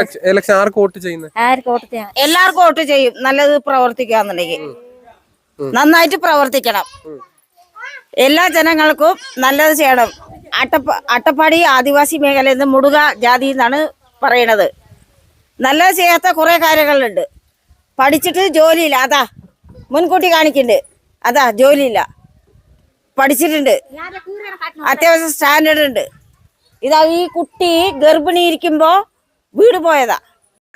ഇലക്ഷ- election ആർക്ക് vote ചെയ്യുന്നത് ആർക്ക് vote ചെയ്യാം? എല്ലാവർക്കും വോട്ട് ചെയ്യും. നല്ലത് പ്രവർത്തിക്കാന്നുണ്ടെങ്കിൽ. നന്നായിട്ട് പ്രവർത്തിക്കണം. എല്ലാ ജനങ്ങൾക്കും നല്ലത് ചെയ്യണം. അട്ടപ്പ അട്ടപ്പാടി ആദിവാസി മേഖലയിൽ നിന്ന് മുടുക ജാതി എന്നാണ് പറയണത്. നല്ലത് ചെയ്യാത്ത കുറേ കാര്യങ്ങളുണ്ട്. പഠിച്ചിട്ട് ജോലിയില്ല. അതാ മുൻകൂട്ടി കാണിക്കുന്നുണ്ട് അതാ ജോലിയില്ല. പഠിച്ചിട്ടുണ്ട്. അത്യാവശ്യം സ്റ്റാൻഡേർഡ് ഉണ്ട് ഇതാ ഈ കുട്ടി ഗർഭിണി ഇരിക്കുമ്പോ വീട് പോയതാ.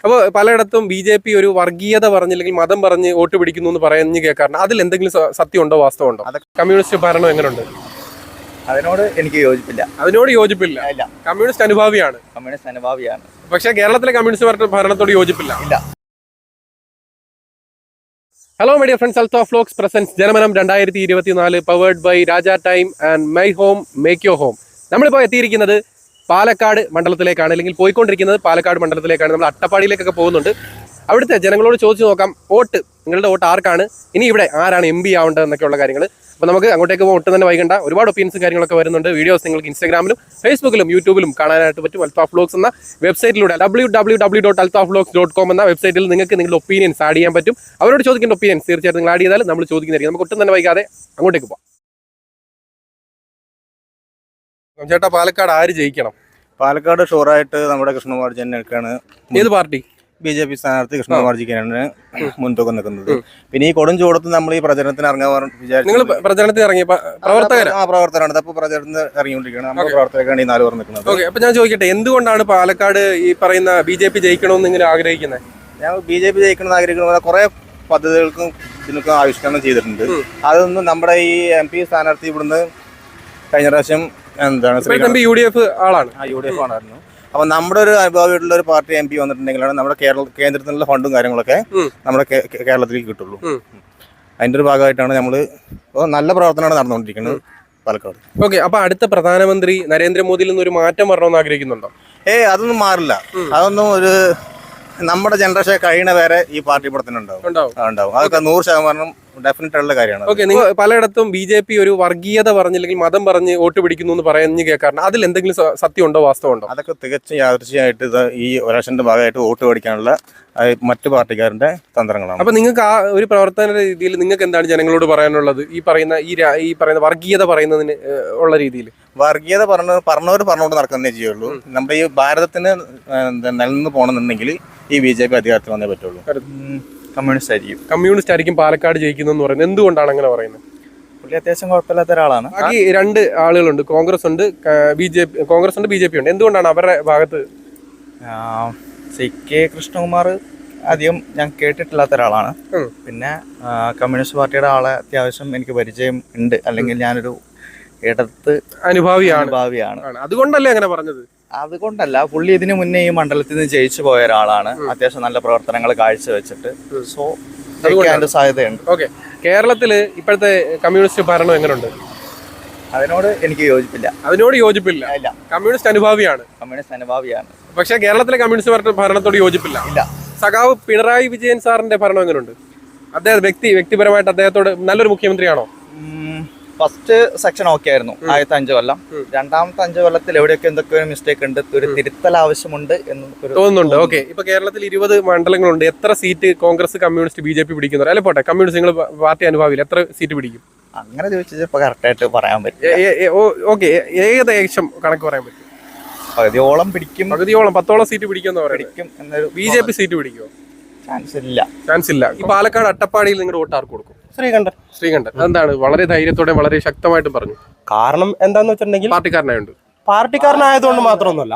അപ്പോൾ പലയിടത്തും ബി ജെ പി ഒരു വർഗീയത പറഞ്ഞില്ലെങ്കിൽ മതം പറഞ്ഞ് വോട്ട് പിടിക്കുന്നു എന്ന് പറയുന്നു കേൾക്കാറുണ്ട്. അതിൽ എന്തെങ്കിലും സത്യമുണ്ടോ വാസ്തവമുണ്ടോ കമ്മ്യൂണിസ്റ്റ് ഭരണം എങ്ങനെയുണ്ട് അതിനോട് എനിക്ക് യോജിപ്പില്ല. അതിനോട് യോജിപ്പില്ല? ഇല്ല. കമ്മ്യൂണിസ്റ്റ് അനുഭാവിയാണ്. കമ്മ്യൂണിസ്റ്റ് അനുഭാവിയാണ്. പക്ഷെ കേരളത്തിലെ കമ്മ്യൂണിസ്റ്റ് ഭരണ- ഭരണത്തോട് യോജിപ്പില്ല. ഇല്ല. Hello media friends alpha vlogs presence ജനമനം രണ്ടായിരത്തി ഇരുപത്തിനാല് powered by Raja time and my home make your home നമ്മളിപ്പോൾ എത്തിയിരിക്കുന്നത് പാലക്കാട് മണ്ഡലത്തിലേക്കാണ് അല്ലെങ്കിൽ പോയിക്കൊണ്ടിരിക്കുന്നത് പാലക്കാട് മണ്ഡലത്തിലേക്കാണ്. നമ്മൾ അട്ടപ്പാടിയിലേക്കൊക്കെ പോകുന്നുണ്ട്. അവിടുത്തെ ജനങ്ങളോട് ചോദിച്ചു നോക്കാം വോട്ട് നിങ്ങളുടെ വോട്ട് ആർക്കാണ്? ഇനി ഇവിടെ ആരാണ് എം പി ആവേണ്ടത് എന്നൊക്കെയുള്ള കാര്യങ്ങൾ അപ്പോൾ നമുക്ക് അങ്ങോട്ടേക്ക് ഒട്ടും തന്നെ വൈകണ്ട. ഒരുപാട് ഒപ്പീനിയൻസും കാര്യങ്ങളൊക്കെ വരുന്നുണ്ട്. വീഡിയോസ് നിങ്ങൾക്ക് ഇൻസ്റ്റാഗ്രാമിലും ഫേസ്ബുക്കിലും യൂട്യൂബിലും കാണാനായിട്ട് പറ്റും. അൽഫാ ഫ്ലോഗ്സ് എന്ന വെബ്സൈറ്റിലൂടെ W W W dot alpha vlogs dot com എന്ന വെബ്സൈറ്റിൽ നിങ്ങൾക്ക് നിങ്ങളുടെ ഒപ്പീനിയൻസ് ആഡ് ചെയ്യാൻ പറ്റും. അവരോട് ചോദിക്കേണ്ട ഒപ്പീനിയൻസ് തീർച്ചയായിട്ടും നിങ്ങൾ ആഡ് ചെയ്താൽ നമ്മൾ ചോദിക്കുന്നതായിരിക്കും. നമുക്ക് ഒട്ടും തന്നെ വൈകാതെ അങ്ങോട്ടേക്ക് പോകാം ചേട്ടാ പാലക്കാട് ആര് ജയിക്കണം? പാലക്കാട് ഷോറായിട്ട് നമ്മുടെ കൃഷ്ണകുമാർ ജനക്കാണ് ഏത് പാർട്ടി? ബി ജെ പി സ്ഥാനാർത്ഥി കൃഷ്ണകുമാർ ജിക്കാണ് മുൻതൂക്കം നിൽക്കുന്നത്. പിന്നെ ഈ കൊടും ചൂടത്ത് നമ്മൾ ഈ പ്രചരണത്തിന് ഇറങ്ങാൻ നിങ്ങൾ ആ പ്രവർത്തകരാണ്. അപ്പോൾ പ്രചരണത്തിന് ഇറങ്ങിക്കൊണ്ടിരിക്കുകയാണ്. നമ്മുടെ പ്രവർത്തകരാണ് ഈ നാല് പേർ നിൽക്കുന്നത്. ഓക്കെ അപ്പോൾ ഞാൻ ചോദിക്കട്ടെ എന്തുകൊണ്ടാണ് പാലക്കാട് ഈ പറയുന്ന ബി ജെ പി ജയിക്കണമെന്ന് ഇങ്ങനെ ആഗ്രഹിക്കുന്നത്? ഞാൻ ബി ജെ പി ജയിക്കണമെന്ന് ആഗ്രഹിക്കുന്ന കുറെ പദ്ധതികൾക്കും ഇതിനൊക്കെ ആവിഷ്കരണം ചെയ്തിട്ടുണ്ട്. അതൊന്നും നമ്മുടെ ഈ എം പി സ്ഥാനാർത്ഥി ഇവിടുന്ന് കഴിഞ്ഞ പ്രാവശ്യം എന്താണ് യു ഡി എഫ് ആളാണ്. യു ഡി എഫ് ആണായിരുന്നു അപ്പൊ നമ്മുടെ ഒരു അനുഭവമായിട്ടുള്ള ഒരു പാർട്ടി എം പി വന്നിട്ടുണ്ടെങ്കിലാണ് നമ്മുടെ കേരള കേന്ദ്രത്തിൽ നിന്നുള്ള ഫണ്ടും കാര്യങ്ങളൊക്കെ നമ്മുടെ കേരളത്തിലേക്ക് കിട്ടുള്ളൂ. അതിന്റെ ഒരു ഭാഗമായിട്ടാണ് നമ്മൾ നല്ല പ്രവർത്തനമാണ് നടന്നുകൊണ്ടിരിക്കുന്നത് പാലക്കാട്. ഓക്കെ അപ്പൊ അടുത്ത പ്രധാനമന്ത്രി നരേന്ദ്രമോദിയിൽ നിന്ന് ഒരു മാറ്റം വരണമെന്ന് ആഗ്രഹിക്കുന്നുണ്ടോ? ഏ അതൊന്നും മാറില്ല. അതൊന്നും ഒരു നമ്മുടെ ജനറേഷൻ കഴിയണ വരെ ഈ പാർട്ടി ഉണ്ടാവും. ഉണ്ടാവും. ഉണ്ടാവും. അതൊക്കെ നൂറ് ശതമാനം ഡെഫിനറ്റ് കാര്യമാണ് ഓക്കെ നിങ്ങൾ പലയിടത്തും ബി ജെ പി ഒരു വർഗീയത പറഞ്ഞില്ലെങ്കിൽ മതം പറഞ്ഞ് വോട്ട് പിടിക്കുന്നു എന്ന് പറഞ്ഞു കേൾക്കാറുണ്ട് അതിൽ എന്തെങ്കിലും സത്യമുണ്ടോ വാസ്തവമുണ്ടോ? അതൊക്കെ തികച്ചും യാദൃശ്യമായിട്ട് ഇത് ഈ ഇലക്ഷന്റെ ഭാഗമായിട്ട് വോട്ട് പഠിക്കാനുള്ള മറ്റു പാർട്ടിക്കാരുടെ തന്ത്രങ്ങളാണ്. അപ്പൊ നിങ്ങൾക്ക് ആ ഒരു പ്രവർത്തന രീതിയിൽ നിങ്ങൾക്ക് എന്താണ് ജനങ്ങളോട് പറയാനുള്ളത്? ഈ പറയുന്ന ഈ ഈ പറയുന്ന വർഗീയത പറയുന്നതിന് ഉള്ള രീതിയിൽ. വർഗീയത പറഞ്ഞ പറഞ്ഞവർ പറഞ്ഞുകൊണ്ട് നടക്കുന്നേ ചെയ്യുള്ളൂ. നമ്മുടെ ഈ ഭാരതത്തിന് നിലനിന്ന് പോകണമെന്നുണ്ടെങ്കിൽ ഈ ബി ജെ പി അധികാരത്തിൽ വന്നേ പറ്റുള്ളൂ. കമ്മ്യൂണിസ്റ്റ് ആയിരിക്കും. കമ്മ്യൂണിസ്റ്റ് ആയിരിക്കും പാലക്കാട് ജയിക്കുന്നതെന്ന് പറയുന്നത്. എന്തുകൊണ്ടാണ് അങ്ങനെ പറയുന്നത്? പുള്ളി അത്യാവശ്യം കുഴപ്പമില്ലാത്ത ഒരാളാണ്. ബാക്കി രണ്ട് ആളുകളുണ്ട്. കോൺഗ്രസ് ഉണ്ട് ബി ജെ പി കോൺഗ്രസ് ഉണ്ട് ബി ജെ പി ഉണ്ട്. എന്തുകൊണ്ടാണ് അവരുടെ ഭാഗത്ത്? സി കെ കൃഷ്ണകുമാർ അധികം ഞാൻ കേട്ടിട്ടില്ലാത്ത ഒരാളാണ്. പിന്നെ കമ്മ്യൂണിസ്റ്റ് പാർട്ടിയുടെ ആളെ അത്യാവശ്യം എനിക്ക് പരിചയം ഉണ്ട്. അല്ലെങ്കിൽ ഞാനൊരു ഇടത്ത് അനുഭാവിയാണ്. അനുഭാവിയാണ്. അതുകൊണ്ടല്ലേ അങ്ങനെ പറഞ്ഞത്? അതുകൊണ്ടല്ല പുള്ളി ഇതിനു മുന്നേ ഈ മണ്ഡലത്തിൽ നിന്ന് ജയിച്ചു പോയ ഒരാളാണ്. അത്യാവശ്യം നല്ല പ്രവർത്തനങ്ങൾ കാഴ്ചവെച്ചിട്ട്. സോ അതുകൊണ്ട് സാധ്യതയുണ്ട്. ഓക്കെ. കേരളത്തിൽ ഇപ്പോഴത്തെ കമ്മ്യൂണിസ്റ്റ് ഭരണം എങ്ങനെയുണ്ട് അതിനോട് എനിക്ക് യോജിപ്പില്ല. അതിനോട് യോജിപ്പില്ല. ഇല്ല കമ്മ്യൂണിസ്റ്റ് അനുഭാവിയാണ്. കമ്മ്യൂണിസ്റ്റ് അനുഭാവിയാണ്. പക്ഷേ കേരളത്തിലെ കമ്മ്യൂണിസ്റ്റ് ഭരണ- ഭരണത്തോട് യോജിപ്പില്ല. ഇല്ല. സഖാവ് പിണറായി വിജയൻ സാറിന്റെ ഭരണം എങ്ങനെയുണ്ട് അദ്ദേഹം വ്യക്തി വ്യക്തിപരമായിട്ട് അദ്ദേഹത്തോട് നല്ലൊരു മുഖ്യമന്ത്രിയാണോ? ഫസ്റ്റ് സെക്ഷൻ ഓക്കെ ആയിരുന്നു ആദ്യത്തെ അഞ്ച് കൊല്ലം. രണ്ടാമത്തെ അഞ്ച് കൊല്ലത്തിൽ എവിടെയൊക്കെ എന്തൊക്കെ ഒരു മിസ്റ്റേക്ക് ഉണ്ട് ഒരു തിരുത്തൽ ആവശ്യമുണ്ട് എന്ന് തോന്നുന്നുണ്ട്. ഓക്കെ ഇപ്പൊ കേരളത്തിൽ ഇരുപത് മണ്ഡലങ്ങളുണ്ട്. എത്ര seat Congress communist B J P പിടിക്കുന്നവർ അല്ലെ പോട്ടെ കമ്മ്യൂണിസ്റ്റ് നിങ്ങൾ പാർട്ടി അനുഭാവിയിൽ എത്ര സീറ്റ് പിടിക്കും? അങ്ങനെ ചോദിച്ചാൽ ഇപ്പൊ കറക്റ്റായിട്ട് പറയാൻ പറ്റും ഓക്കെ ഏകദേശം കണക്ക് പറയാൻ പറ്റും. പകുതിയോളം പിടിക്കും. പകുതിയോളം പത്തോളം സീറ്റ് പിടിക്കുന്ന പിടിക്കും എന്നൊരു ബി ജെ പി സീറ്റ് പിടിക്കുമോ ചാൻസ് ഇല്ല. ചാൻസ് ഇല്ല. ഈ പാലക്കാട് അട്ടപ്പാടിയിൽ നിങ്ങളുടെ വോട്ട് ആർക്ക് കൊടുക്കും? ശ്രീകണ്ഠൻ. ശ്രീകണ്ഠൻ. എന്താണ് വളരെ ധൈര്യത്തോടെ വളരെ ശക്തമായിട്ടും പറഞ്ഞു. കാരണം എന്താന്ന് വെച്ചിട്ടുണ്ടെങ്കിൽ പാർട്ടിക്കാരനായുണ്ട്. പാർട്ടിക്കാരനായതുകൊണ്ട് മാത്രമൊന്നുമല്ല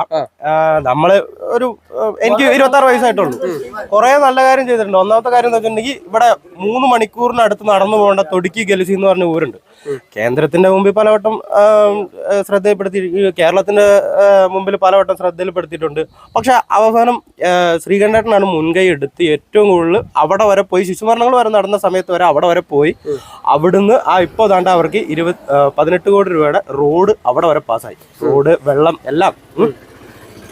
നമ്മൾ ഒരു എനിക്ക് ഇരുപത്തി ആറ് വയസ്സായിട്ടുള്ളൂ കുറെ നല്ല കാര്യം ചെയ്തിട്ടുണ്ട്. ഒന്നാമത്തെ കാര്യം എന്ന് വെച്ചിട്ടുണ്ടെങ്കിൽ ഇവിടെ മൂന്ന് മണിക്കൂറിനടുത്ത് നടന്നു പോകേണ്ട തൊടുക്കി ഗലസി എന്ന് പറഞ്ഞ ഊരുണ്ട്. കേന്ദ്രത്തിന്റെ മുമ്പിൽ പലവട്ടം ശ്രദ്ധയിൽപ്പെടുത്തി കേരളത്തിന്റെ മുമ്പിൽ പലവട്ടം ശ്രദ്ധയിൽപ്പെടുത്തിയിട്ടുണ്ട്. പക്ഷെ അവസാനം ശ്രീകണ്ഠേട്ടനാണ് മുൻകൈ എടുത്ത് ഏറ്റവും കൂടുതൽ അവിടെ വരെ പോയി. ശിശുമരണങ്ങൾ വരെ നടന്ന സമയത്ത് വരെ അവിടെ വരെ പോയി. അവിടുന്ന് ആ ഇപ്പോൾ താണ്ട അവർക്ക് ഇരുപത് പതിനെട്ട് കോടി രൂപയുടെ റോഡ് അവിടെ വരെ പാസ്സായി. റോഡ് വെള്ളം എല്ലാം.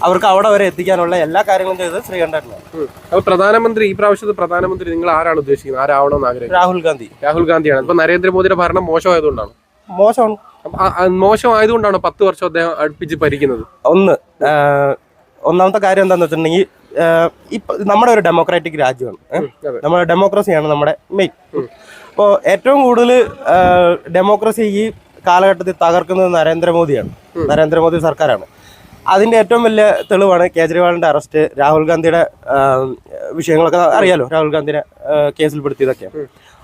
അവർക്ക് അവിടെ വരെ എത്തിക്കാനുള്ള എല്ലാ കാര്യങ്ങളും ചെയ്തത് ശ്രീകണ്ഠനാണ് അപ്പൊ പ്രധാനമന്ത്രി ഈ പ്രാവശ്യത്തെ പ്രധാനമന്ത്രി നിങ്ങൾ ആരാണ് ഉദ്ദേശിക്കുന്നത്? ആരാവണമെന്ന് ആഗ്രഹിക്കുന്നത്? രാഹുൽ ഗാന്ധി. രാഹുൽ ഗാന്ധിയാണ്. ഇപ്പൊ നരേന്ദ്രമോദിയുടെ ഭരണം മോശമായതുകൊണ്ടാണ്? മോശമാണ്. അപ്പൊ മോശമായതുകൊണ്ടാണ് പത്ത് വർഷം അദ്ദേഹം അടുപ്പിച്ച് ഭരിക്കുന്നത്? ഒന്ന് ഒന്നാമത്തെ കാര്യം എന്താന്ന് വെച്ചിട്ടുണ്ടെങ്കിൽ ഇപ്പൊ നമ്മുടെ ഒരു ഡെമോക്രാറ്റിക് രാജ്യമാണ്. നമ്മുടെ ഡെമോക്രസിയാണ് നമ്മുടെ മെയിൻ. അപ്പോൾ ഏറ്റവും കൂടുതൽ ഡെമോക്രസി ഈ കാലഘട്ടത്തിൽ തകർക്കുന്നത് നരേന്ദ്രമോദിയാണ്. നരേന്ദ്രമോദി സർക്കാരാണ്. അതിന്റെ ഏറ്റവും വലിയ തെളിവാണ് കേജ്രിവാളിന്റെ അറസ്റ്റ് രാഹുൽ ഗാന്ധിയുടെ വിഷയങ്ങളൊക്കെ അറിയാലോ രാഹുൽ ഗാന്ധിനെ കേസിൽപ്പെടുത്തിയതൊക്കെ.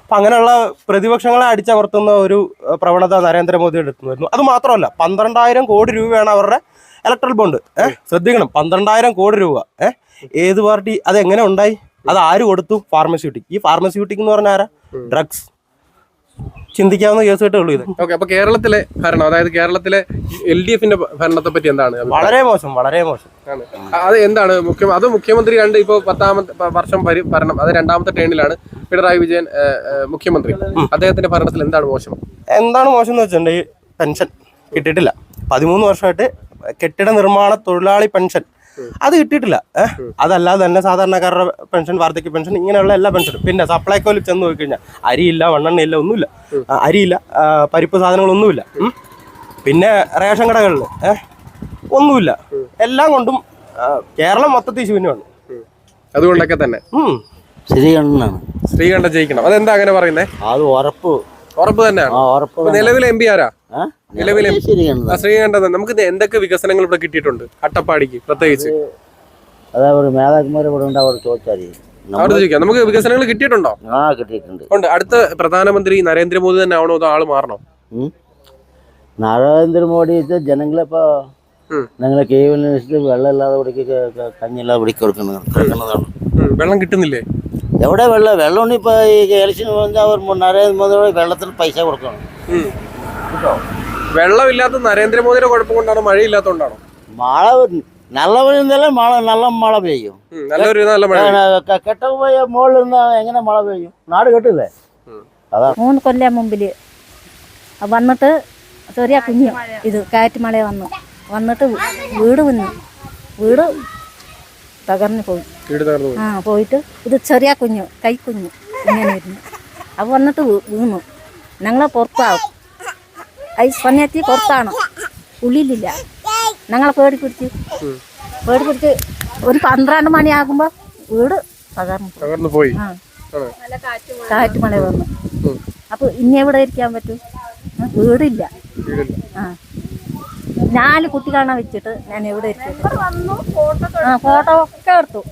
അപ്പം അങ്ങനെയുള്ള പ്രതിപക്ഷങ്ങളെ അടിച്ചമർത്തുന്ന ഒരു പ്രവണത നരേന്ദ്രമോദി എടുത്തു വരുന്നു അത് മാത്രമല്ല പന്ത്രണ്ടായിരം കോടി രൂപയാണ് അവരുടെ ഇലക്ട്രൽ ബോണ്ട് ഏഹ് ശ്രദ്ധിക്കണം പന്ത്രണ്ടായിരം കോടി രൂപ. ഏഹ് ഏത് പാർട്ടി അത് എങ്ങനെ ഉണ്ടായി? അത് ആര് കൊടുത്തു? ഫാർമസ്യൂട്ടിക് ഈ ഫാർമസ്യൂട്ടിക് എന്ന് പറഞ്ഞാൽ ആരാ? ഡ്രഗ്സ് ചിന്തിക്കാവുന്ന കേസ് കേട്ടേ ഉള്ളൂ ഇത് ഓക്കെ അപ്പൊ കേരളത്തിലെ ഭരണം അതായത് കേരളത്തിലെ എൽ ഡി എഫിന്റെ ഭരണത്തെ പറ്റി എന്താണ് വളരെ മോശം വളരെ മോശം. ആണ്. അത് എന്താണ്? മുഖ്യ അത് മുഖ്യമന്ത്രി കണ്ട് ഇപ്പോൾ പത്താമത്തെ വർഷം ഭരി- ഭരണം അത് രണ്ടാമത്തെ ടേണിലാണ് പിണറായി വിജയൻ മുഖ്യമന്ത്രി. അദ്ദേഹത്തിന്റെ ഭരണത്തിൽ എന്താണ് മോശം? എന്താണ് മോശം എന്ന് വെച്ചിട്ടുണ്ടെങ്കിൽ പെൻഷൻ കിട്ടിയിട്ടില്ല. പതിമൂന്ന് വർഷമായിട്ട് കെട്ടിട നിർമ്മാണ തൊഴിലാളി പെൻഷൻ അത് കിട്ടിയിട്ടില്ല. ഏഹ് അതല്ലാതെ തന്നെ സാധാരണക്കാരുടെ പെൻഷൻ വാർദ്ധക്യ പെൻഷൻ ഇങ്ങനെയുള്ള എല്ലാ പെൻഷനും. പിന്നെ സപ്ലൈക്കോയിൽ ചെന്ന് നോക്കി കഴിഞ്ഞാൽ അരിയില്ല വണ്ണെണ്ണയില്ല ഒന്നുമില്ല. അരിയില്ല പരിപ്പ് സാധനങ്ങളൊന്നുമില്ല. പിന്നെ റേഷൻ കടകളിൽ ഏഹ് ഒന്നുമില്ല. എല്ലാം കൊണ്ടും കേരളം മൊത്തത്തിൽ ശൂന്യമാണ്. അതുകൊണ്ടൊക്കെ തന്നെ. ശ്രീകണ്ഠനാണ്. ശ്രീകണ്ഠ ജയിക്കണം. അതെന്താ അങ്ങനെ പറയുന്നത് അത് ഉറപ്പ്. ഉറപ്പ് തന്നെയാണ്. ആ ഉറപ്പ് അപ്പൊ നിലവിലെ എം പി ആരാ? നിലവിലെ ശ്രീകണ്ഠൻ നമുക്ക് എന്തൊക്കെ വികസനങ്ങൾ ഇവിടെ കിട്ടിയിട്ടുണ്ട്? അട്ടപ്പാടിക്ക് പ്രത്യേകിച്ച്. അതാ ഒരു മേധാവിമാരെ ഇവിടെ ഉണ്ട് അവിടെ ചോദിച്ചാൽ അവിടെ ചോദിക്കാം. നമുക്ക് വികസനങ്ങൾ കിട്ടിയിട്ടുണ്ടോ? ആ കിട്ടിയിട്ടുണ്ട്. ഉണ്ട്. അടുത്ത പ്രധാനമന്ത്രി നരേന്ദ്രമോദി തന്നെ ആവണോ അതോ ആൾ മാറണോ. നരേന്ദ്രമോദി ജനങ്ങളിപ്പോ. ഞങ്ങളെ കേവല വെള്ളമില്ലാതെ ഇവിടേക്ക് ക- ക- കഞ്ഞില്ലാതെ ഇവിടെ കിടക്കുന്നത് വെള്ളം കിട്ടുന്നില്ലേ? എവിടെ വെള്ളം? വെള്ളം ഇപ്പൊ ഈ ഇലക്ഷൻ വന്നാൽ നരേന്ദ്രമോദിയോട് വെള്ളത്തിന് പൈസ കൊടുക്കണം. വെള്ളമില്ലാത്ത നരേന്ദ്രമോദിയുടെ കുഴപ്പം കൊണ്ടാണോ? മഴയില്ലാത്തതുകൊണ്ടാണോ മഴ നല്ല മഴ മഴ നല്ല മഴ പെയ്യും. നല്ലൊരു നല്ല മഴ കെട്ട പോയ മുകളിൽ നിന്ന് എങ്ങനെ മഴ പെയ്യും? നാട് കെട്ടില്ലേ? മൂന്ന് കൊല്ലം മുമ്പിൽ വന്നിട്ട് ചെറിയ കുഞ്ഞ് ഇത് കാറ്റുമഴ വന്നു. വന്നിട്ട് വീട് വന്നു. വീട് തകർന്നു പോയി. ആ പോയിട്ട് ഇത് ചെറിയ കുഞ്ഞ് കൈക്കുഞ്ഞ് ഇങ്ങനെ ഇരുന്നു. അപ്പോൾ വന്നിട്ട് വീണു. ഞങ്ങളെ പുറത്താവും. ഈ സമയത്ത് പുറത്താണ്. ഉള്ളിലില്ല. ഞങ്ങളെ പേടി പിടിച്ച്. പേടി പിടിച്ച് ഒരു പന്ത്രണ്ട് മണിയാകുമ്പോൾ വീട് തകർന്നു പോയി. കാറ്റ് മഴ വന്നു. അപ്പൊ ഇനി എവിടെ ഇരിക്കാൻ പറ്റും? വീടില്ല. ആ. നാല് കുട്ടികളെ വെച്ചിട്ട് ഞാൻ എവിടെ ഇരിക്കും ആ ഫോട്ടോ ഒക്കെ എടുത്തു.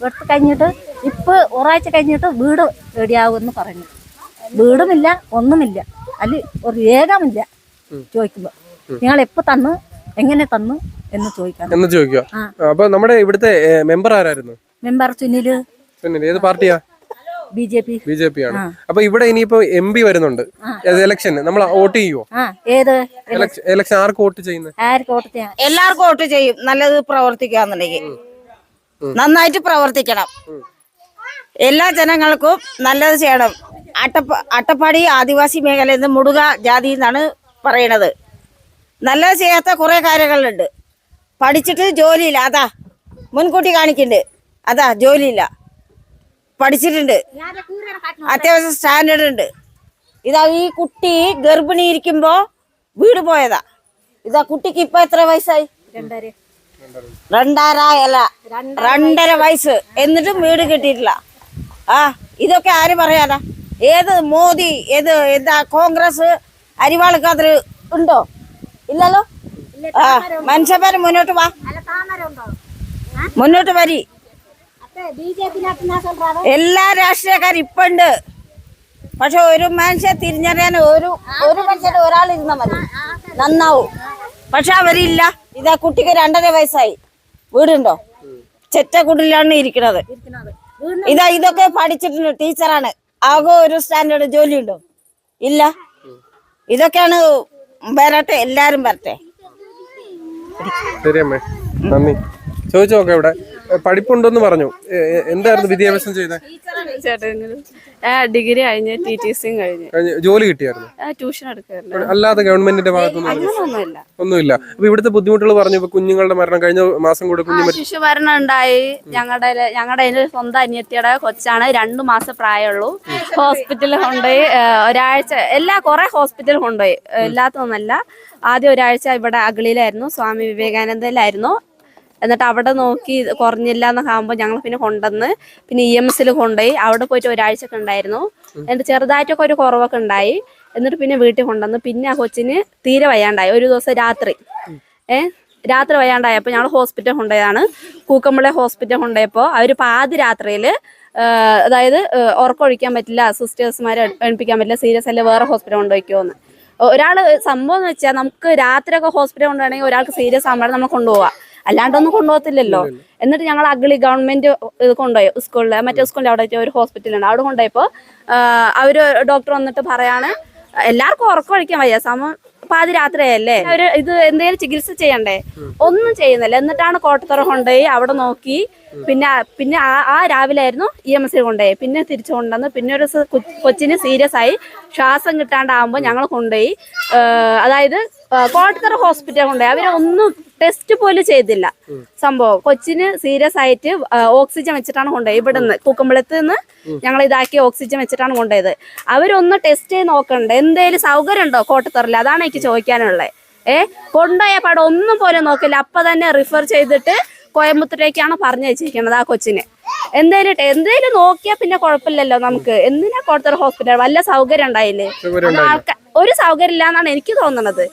എടുത്ത് കഴിഞ്ഞിട്ട് ഇപ്പൊ ഒരാഴ്ച കഴിഞ്ഞിട്ട് വീട് റെഡിയാവുമെന്ന് പറഞ്ഞു വീടുമില്ല ഒന്നുമില്ല. അല്ല ഒരു ഏകമില്ല ചോദിക്കുമ്പോ നിങ്ങൾ എപ്പോ തന്നു? എങ്ങനെ തന്നു? എന്ന് ചോദിക്കാം എന്ന് ചോദിക്കുക. അപ്പൊ നമ്മുടെ ഇവിടുത്തെ മെമ്പർ ആരായിരുന്നു? മെമ്പർ സുനിൽ. സുനിൽ ഏത് പാർട്ടിയാ? B J P. B J P ആണ്. അപ്പൊ ഇവിടെ ഇനിയിപ്പോ എം പി വരുന്നുണ്ട്. ഇലക്ഷൻ നമ്മൾ വോട്ട് ചെയ്യുവോ? ആ ഏത് ഇലക്ഷൻ ആർക്ക് വോട്ട് ചെയ്യുന്നത് ആർക്ക് വോട്ട് ചെയ്യാൻ? എല്ലാവർക്കും വോട്ട് ചെയ്യും. നല്ലത് പ്രവർത്തിക്കാന്നുണ്ടെങ്കിൽ. നന്നായിട്ട് പ്രവർത്തിക്കണം. എല്ലാ ജനങ്ങൾക്കും നല്ലത് ചെയ്യണം. അട്ടപ്പ അട്ടപ്പാടി ആദിവാസി മേഖലയിൽ നിന്ന് മുടുക ജാതി എന്നാണ് പറയണത്. നല്ല ചെയ്യാത്ത കുറേ കാര്യങ്ങളുണ്ട്. പഠിച്ചിട്ട് ജോലിയില്ല. അതാ മുൻകൂട്ടി കാണിക്കുന്നുണ്ട് അതാ ജോലിയില്ല. പഠിച്ചിട്ടുണ്ട്. അത്യാവശ്യം സ്റ്റാൻഡേർഡ് ഉണ്ട് ഇതാ ഈ കുട്ടി ഗർഭിണി ഇരിക്കുമ്പോ വീട് പോയതാ. ഇതാ കുട്ടിക്ക് ഇപ്പൊ എത്ര വയസ്സായി? രണ്ടര. അല്ല രണ്ടര വയസ്സ്. എന്നിട്ടും വീട് കിട്ടിയിട്ടില്ല. ആ ഇതൊക്കെ ആര് പറയാനാ? ഏത് മോദി ഏത് എന്താ കോൺഗ്രസ് അരിവാളക്കാതിൽ ഉണ്ടോ? ഇല്ലല്ലോ? ആ മനുഷ്യന്മാര് മുന്നോട്ട് വാ. മുന്നോട്ട് വരി. എല്ലാ രാഷ്ട്രീയക്കാരും ഇപ്പൊ ഉണ്ട്. പക്ഷെ ഒരു മനുഷ്യ തിരിഞ്ഞറിയാൻ ഒരു ഒരു മനുഷ്യൻ ഒരാൾ ഇരുന്ന മതി. നന്നാവും. പക്ഷെ അവരില്ല. ഇതാ കുട്ടിക്ക് രണ്ടര വയസ്സായി. വീടുണ്ടോ? ചെറ്റക്കുടിലാണ് ഇരിക്കണത്. ഇതാ ഇതൊക്കെ പഠിച്ചിട്ടുണ്ട് ടീച്ചറാണ്. ആകെ ഒരു സ്റ്റാൻഡേർഡ് ജോലി ഉണ്ടോ ഇല്ല. ഇതൊക്കെയാണ് വരട്ടെ എല്ലാരും വരട്ടെ. ശരി അമ്മേ നന്ദി. ചോദിച്ചു നോക്കാം ഇവിടെ. പഠിപ്പുണ്ടോന്ന് പറഞ്ഞു. എന്തായിരുന്നു വിദ്യാഭ്യാസം ചെയ്തത് ഡിഗ്രി കഴിഞ്ഞ് ടി ടി സിയും കഴിഞ്ഞ്. ജോലി കിട്ടിയായിരുന്നു? ട്യൂഷൻ എടുക്കാറുണ്ട് അല്ലാതെ ഗവൺമെന്റിന്റെ ഭാഗത്തുനിന്ന് ഒന്നുമില്ല. അപ്പൊ ഇവിടുത്തെ ബുദ്ധിമുട്ടുകൾ പറഞ്ഞു ഇപ്പൊ കുഞ്ഞുങ്ങളുടെ മരണം കഴിഞ്ഞ മാസം കൂടെ കുഞ്ഞു മരണം ഉണ്ടായി. ഞങ്ങളുടെ ഞങ്ങളുടെ അതിന്റെ സ്വന്തം അനിയത്തിയുടെ കൊച്ചാണ് രണ്ടു മാസം പ്രായമുള്ളൂ. ഹോസ്പിറ്റലിൽ കൊണ്ടുപോയി ഒരാഴ്ച എല്ലാ കുറെ ഹോസ്പിറ്റലിൽ കൊണ്ടുപോയി. എല്ലാത്തൊന്നല്ല ആദ്യം ഒരാഴ്ച ഇവിടെ അഗളിയിലായിരുന്നു. സ്വാമി വിവേകാനന്ദയിലായിരുന്നു എന്നിട്ട് അവിടെ നോക്കി കുറഞ്ഞില്ല എന്നൊക്കെ ആകുമ്പോൾ ഞങ്ങൾ പിന്നെ കൊണ്ടുവന്ന് പിന്നെ ഇ എം എസിൽ കൊണ്ടുപോയി. അവിടെ പോയിട്ട് ഒരാഴ്ച ഒക്കെ ഉണ്ടായിരുന്നു. എന്നിട്ട് ചെറുതായിട്ടൊക്കെ ഒരു കുറവൊക്കെ ഉണ്ടായി. എന്നിട്ട് പിന്നെ വീട്ടിൽ കൊണ്ടുവന്ന് പിന്നെ ആ കൊച്ചിന് തീരെ വയ്യാണ്ടായി. ഒരു ദിവസം രാത്രി. ഏ? രാത്രി വയ്യാണ്ടായപ്പോൾ ഞങ്ങൾ ഹോസ്പിറ്റൽ കൊണ്ടുപോയതാണ്. കൂക്കമ്പളെ ഹോസ്പിറ്റൽ കൊണ്ടുപോയപ്പോൾ അവർ പാതി രാത്രിയിൽ അതായത് ഉറക്കൊഴിക്കാൻ പറ്റില്ല സിസ്റ്റേഴ്സുമാരെ എണിപ്പിക്കാൻ പറ്റില്ല സീരിയസ് അല്ല വേറെ ഹോസ്പിറ്റൽ കൊണ്ടുപോയിക്കോന്ന്. ഒരാൾ സംഭവം എന്ന് വെച്ചാൽ നമുക്ക് രാത്രിയൊക്കെ ഹോസ്പിറ്റൽ കൊണ്ടുപോകണമെങ്കിൽ ഒരാൾക്ക് സീരിയസ് ആകുമ്പോഴാണ് നമ്മൾ കൊണ്ടുപോവാ അല്ലാണ്ടൊന്നും കൊണ്ടുപോകത്തില്ലല്ലോ. എന്നിട്ട് ഞങ്ങൾ അഗ്ലി ഗവൺമെന്റ് ഇത് കൊണ്ടുപോയി സ്കൂളിൽ മറ്റേ സ്കൂളിൽ അവിടെ ഒരു ഹോസ്പിറ്റലുണ്ട്. അവിടെ കൊണ്ടുപോയപ്പോൾ അവർ ഡോക്ടർ വന്നിട്ട് പറയാണ് എല്ലാവർക്കും ഉറക്കം കഴിക്കാൻ വയ്യ. സമം പാതിരാത്രിയല്ലേ അവർ ഇത് എന്തെങ്കിലും ചികിത്സ ചെയ്യണ്ടേ? ഒന്നും ചെയ്യുന്നില്ല. എന്നിട്ടാണ് കോട്ടത്തറ കൊണ്ടുപോയി അവിടെ നോക്കി. പിന്നെ പിന്നെ ആ രാവിലെ ആയിരുന്നു ഇ എം എസ് കൊണ്ടുപോയി. പിന്നെ തിരിച്ചു കൊണ്ടുവന്ന് പിന്നെ ഒരു കൊച്ചിന് സീരിയസ് ആയി. ശ്വാസം കിട്ടാണ്ടാവുമ്പോൾ ഞങ്ങൾ കൊണ്ടുപോയി. അതായത് കോട്ടത്തറ ഹോസ്പിറ്റൽ കൊണ്ടുപോയി. അവരെ ഒന്നും ടെസ്റ്റ് പോലും ചെയ്തില്ല. സംഭവം. കൊച്ചിന് സീരിയസ് ആയിട്ട് ഓക്സിജൻ വെച്ചിട്ടാണ് കൊണ്ടുപോയി ഇവിടുന്ന് കുക്കുമ്പളത്ത് നിന്ന് ഞങ്ങൾ ഇതാക്കി ഓക്സിജൻ വെച്ചിട്ടാണ് കൊണ്ടുപോയത്. അവരൊന്ന് ടെസ്റ്റ് ചെയ്ത് നോക്കണ്ടേ. എന്തേലും സൗകര്യം ഉണ്ടോ കോട്ടത്തറിൽ അതാണ് എനിക്ക് ചോദിക്കാനുള്ളത് ഏ? കൊണ്ടുപോയ പാടെ ഒന്നും പോലെ നോക്കില്ല. അപ്പൊ തന്നെ റിഫർ ചെയ്തിട്ട് കോയമ്പത്തൂരേക്കാണ് പറഞ്ഞു വെച്ചിരിക്കുന്നത് ആ കൊച്ചിന്. എന്തേലും എന്തേലും നോക്കിയാൽ പിന്നെ കുഴപ്പമില്ലല്ലോ നമുക്ക്. എന്തിനാ കോട്ടത്തറ ഹോസ്പിറ്റൽ വല്ല സൗകര്യം ഉണ്ടായില്ലേ? അത് ഒരു സൗകര്യം ഇല്ലാന്നാണ് എനിക്ക് തോന്നുന്നത്